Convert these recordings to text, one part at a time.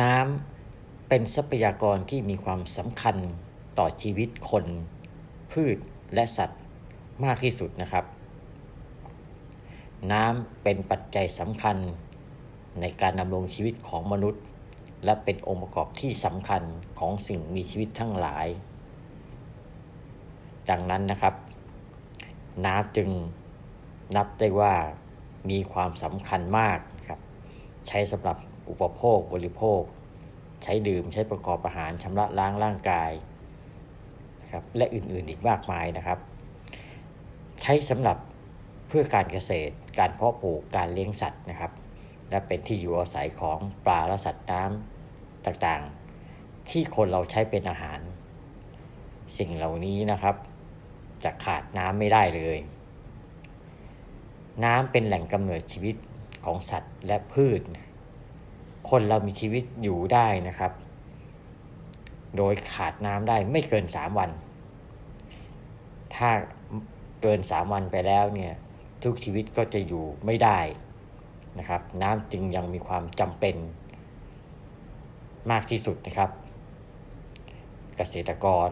น้ำเป็นทรัพยากรที่มีความสำคัญต่อชีวิตคน พืชและสัตว์มากที่สุดนะครับ น้ำเป็นปัจจัยสำคัญในการดำรงชีวิตของมนุษย์ และเป็นองค์ประกอบที่สำคัญของสิ่งมีชีวิตทั้งหลาย ดังนั้นนะครับ น้ำจึงนับได้ว่ามีความสำคัญมากครับ ใช้สำหรับ อุปโภคบริโภค ใช้ดื่มใช้ประกอบอาหารชำระล้างร่างกายนะครับและอื่นๆอีกมากมายนะครับ ใช้สำหรับเพื่อการเกษตร การเพาะปลูกการเลี้ยงสัตว์นะครับ และเป็นที่อยู่อาศัยของปลาและสัตว์น้ำต่างๆ ที่คนเราใช้เป็นอาหาร สิ่งเหล่านี้นะครับจะขาดน้ำไม่ได้เลย น้ำเป็นแหล่งกำเนิดชีวิตของสัตว์และพืช คนเรามีชีวิตอยู่ได้นะครับ โดยขาดน้ำได้ไม่เกิน3วัน ถ้าเกิน3วันไปแล้วเนี่ยทุกชีวิตก็จะอยู่ไม่ได้นะครับ น้ำจึงยังมีความจำเป็นมากที่สุดนะครับ เกษตรกร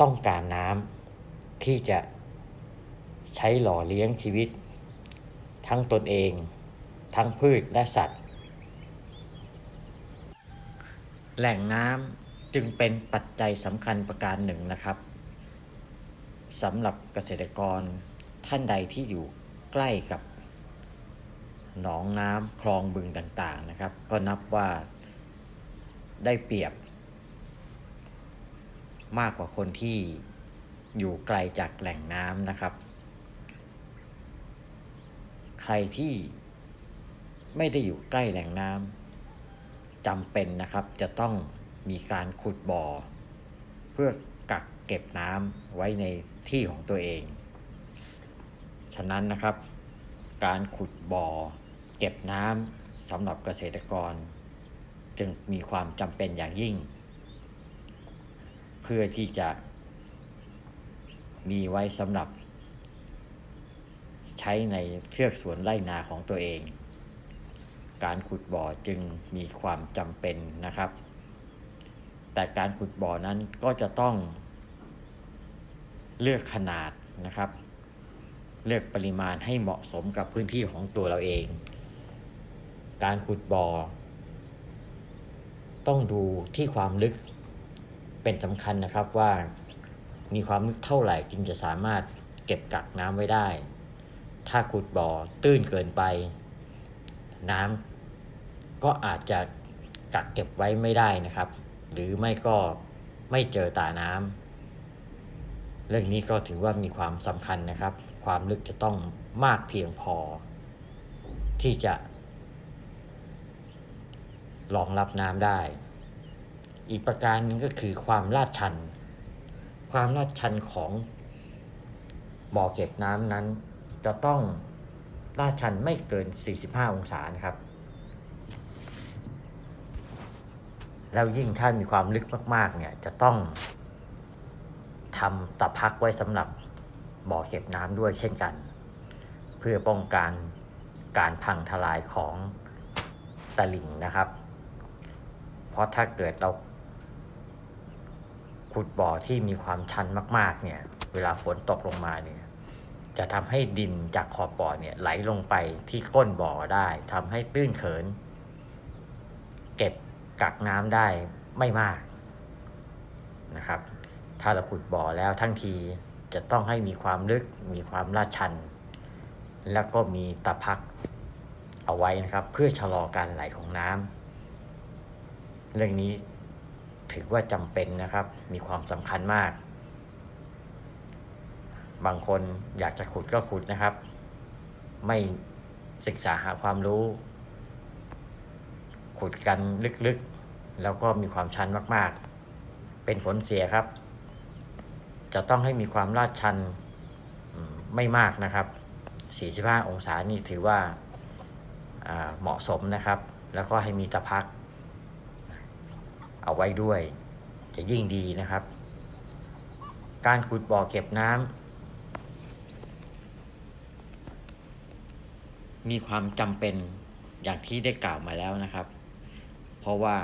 ต้องการน้ำที่จะใช้หล่อเลี้ยงชีวิต ทั้งตนเอง ทั้งพืชและสัตว์ แหล่งน้ำจึงเป็นปัจจัยสำคัญประการหนึ่งนะครับสำหรับเกษตรกรท่านใดที่อยู่ใกล้กับหนองน้ำคลองบึงต่างๆนะครับ ก็นับว่าได้เปรียบ มากกว่าคนที่อยู่ไกลจากแหล่งน้ำนะครับ ใครที่ ไม่ได้อยู่ใกล้แหล่งน้ำจำเป็นนะครับจะต้องมีการขุดบ่อ เพื่อกักเก็บน้ำไว้ในที่ของตัวเอง ฉะนั้นนะครับ การขุดบ่อ เก็บน้ำสำหรับเกษตรกร จึงมีความจำเป็นอย่างยิ่ง เพื่อที่จะมีไว้สำหรับ ใช้ในเชือกสวนไร่นาของตัวเอง การขุดบ่อจึงมีความจำเป็นนะครับ แต่การขุดบ่อนั้นก็จะต้อง เลือกขนาดนะครับ เลือกปริมาณให้เหมาะสมกับพื้นที่ของตัวเราเอง การขุดบ่อ ต้องดูที่ความลึกเป็นสำคัญนะครับว่ามีความลึกเท่าไหร่จึงจะสามารถเก็บกักน้ำไว้ได้ ถ้าขุดบ่อตื้นเกินไป น้ำ ก็อาจจะกักเก็บไว้ไม่ได้นะครับ หรือไม่ก็ไม่เจอตาน้ำเรื่องนี้ก็ถือว่ามีความสำคัญนะครับ ความลึกจะต้องมากเพียงพอ ที่จะรองรับน้ำได้ อีกประการนึงก็คือความลาดชัน ความลาดชันของบ่อเก็บน้ำนั้น จะต้องลาดชันไม่เกิน 45 องศานะครับ แล้วยิ่งถ้ามีความลึกมาก ๆ เนี่ย จะต้องทำตะพักไว้สำหรับบ่อเก็บน้ำด้วยเช่นกัน เพื่อป้องกันการพังทลายของตลิ่งนะครับ เพราะถ้าเกิดเรา ขุดบ่อที่มีความชันมาก ๆ เนี่ย เวลาฝนตกลงมาเนี่ย จะทำให้ดินจากขอบบ่อเนี่ยไหลลงไปที่ก้นบ่อได้ทำให้ตื้นเขิน เก็บ กักน้ำได้ไม่มากนะครับ ถ้าเราขุดบ่อแล้วทั้งทีจะต้องให้มีความลึกมีความลาดชัน แล้วก็มีตะพักเอาไว้นะครับ เพื่อชะลอการไหลของน้ำเรื่องนี้ถือว่าจำเป็นนะครับ มีความสำคัญมาก บางคนอยากจะขุดก็ขุดนะครับ ไม่ศึกษาหาความรู้ ขุดกันลึกๆ แล้วก็มีความชันมากๆ เป็นผลเสียครับ จะต้องให้มีความลาดชันไม่มากนะครับ 45 องศานี่ถือว่าอ่าเหมาะสมนะครับ แล้วก็ให้มีตะพัก เอาไว้ด้วย จะยิ่งดีนะครับ การขุดบ่อเก็บน้ำมีความจำเป็นอย่างที่ได้กล่าวมาแล้วนะครับ เพราะว่า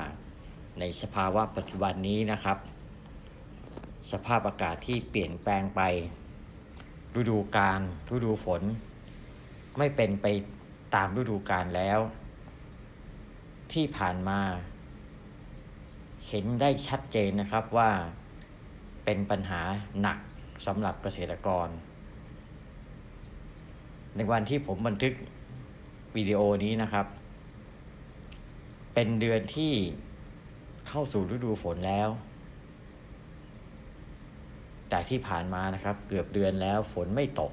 ในสภาวะปัจจุบันนี้นะครับ สภาพอากาศที่เปลี่ยนแปลงไป ฤดูกาลฤดูฝน ไม่เป็นไปตามฤดูกาลแล้ว ที่ผ่านมา เห็นได้ชัดเจนนะครับว่าเป็นปัญหาหนักสำหรับเกษตรกร ในวันที่ผมบันทึกวิดีโอนี้นะครับ เป็นเดือนที่ เข้าสู่ฤดูฝนแล้วแต่ที่ผ่านมานะครับ เกือบเดือนแล้วฝนไม่ตก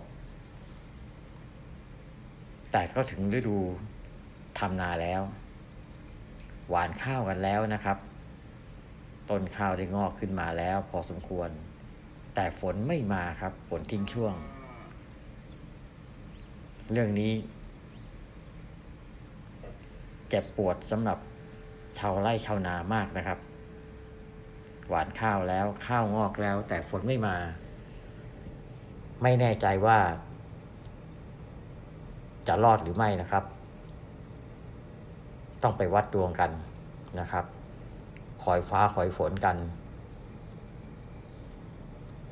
แต่ก็ถึงฤดูทำนาแล้ว หวานข้าวกันแล้วนะครับ ต้นข้าวได้งอกขึ้นมาแล้ว พอสมควร แต่ฝนไม่มาครับฝนทิ้งช่วง เรื่องนี้ เจ็บปวดสำหรับ ชาวไร่ชาวนามากนะครับ หวานข้าวแล้วข้าวงอกแล้ว แต่ฝนไม่มา ไม่แน่ใจว่า จะรอดหรือไม่นะครับ ต้องไปวัดดวงกันนะครับคอยฟ้าคอยฝนกัน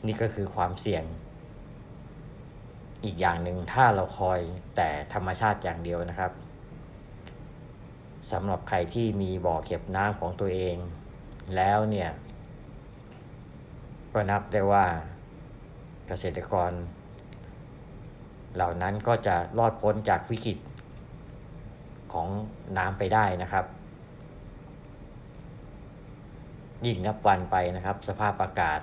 นี่ก็คือความเสี่ยง อีกอย่างหนึ่งถ้าเราคอยแต่ธรรมชาติอย่างเดียวนะครับ สำหรับใครที่มีบ่อเก็บน้ำของตัวเอง แล้วเนี่ย ก็นับได้ว่าเกษตรกร เหล่านั้นก็จะรอดพ้นจากวิกฤตของน้ำไปได้นะครับ ยิ่งนับวันไปนะครับ สภาพอากาศ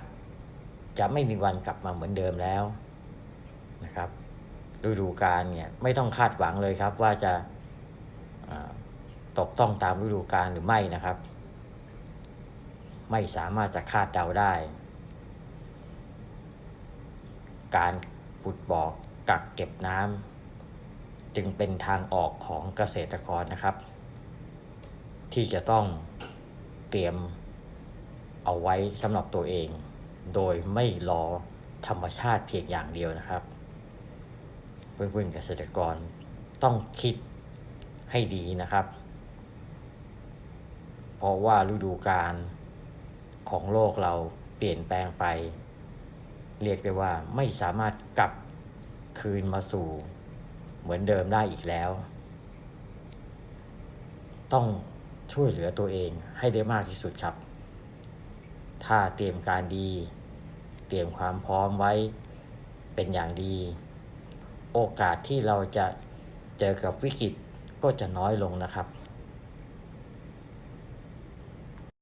จะไม่มีวันกลับมาเหมือนเดิมแล้วนะครับฤดูกาลเนี่ยไม่ต้องคาดหวังเลยครับว่าจะ ตกต้องตามฤดูกาลหรือไม่นะครับ ไม่สามารถจะคาดเดาได้ การขุดบ่อกักเก็บน้ำจึงเป็นทางออกของเกษตรกรนะครับ ที่จะต้องเตรียมเอาไว้สำหรับตัวเอง โดยไม่รอธรรมชาติเพียงอย่างเดียวนะครับเพื่อนๆเกษตรกรต้องคิดให้ดีนะครับ เพราะว่าฤดูกาลของโลกเราเปลี่ยนแปลงไป เรียกได้ว่าไม่สามารถกลับคืนมาสู่ เหมือนเดิมได้อีกแล้ว ต้องช่วยเหลือตัวเองให้ได้มากที่สุดครับ ถ้าเตรียมการดี เตรียมความพร้อมไว้เป็นอย่างดี โอกาสที่เราจะเจอกับวิกฤตก็จะน้อยลงนะครับ